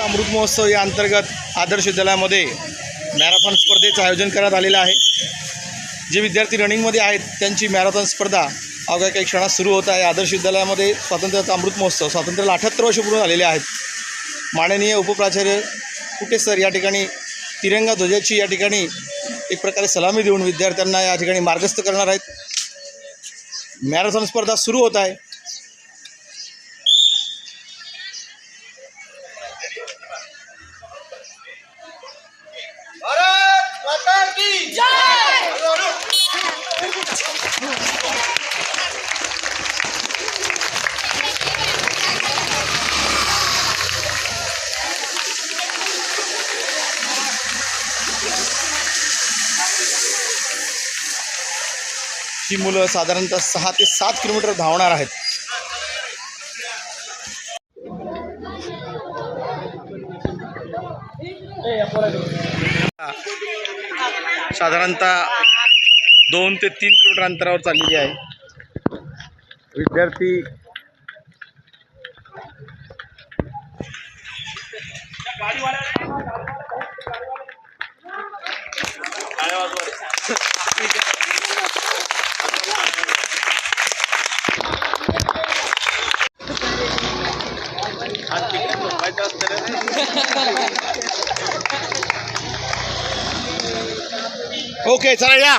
अमृत महोत्सव या अंतर्गत आदर्श विद्यालयामध्ये मॅरेथॉन स्पर्धेचं आयोजन करण्यात आलेलं आहे. जे विद्यार्थी रनिंगमध्ये आहेत त्यांची मॅरेथॉन स्पर्धा अवघ्या काही क्षणात सुरू होत आहे. आदर्श विद्यालयामध्ये स्वातंत्र्याचा अमृत महोत्सव स्वातंत्र्याला अठ्याहत्तर वर्ष पूर्ण झालेले आहेत. माननीय उपप्राचार्य कुटे सर या ठिकाणी तिरंगा ध्वजाची या ठिकाणी एक प्रकारे सलामी देऊन विद्यार्थ्यांना या ठिकाणी मार्गस्थ करणार आहेत. मॅरेथॉन स्पर्धा सुरू होत आहे. ही मुलं साधारणतः सहा ते सात किलोमीटर धावणार आहेत. साधारणतः दोन ते तीन किलोमीटर अंतरावर चाललेली आहे. विद्यार्थी ओके चला या.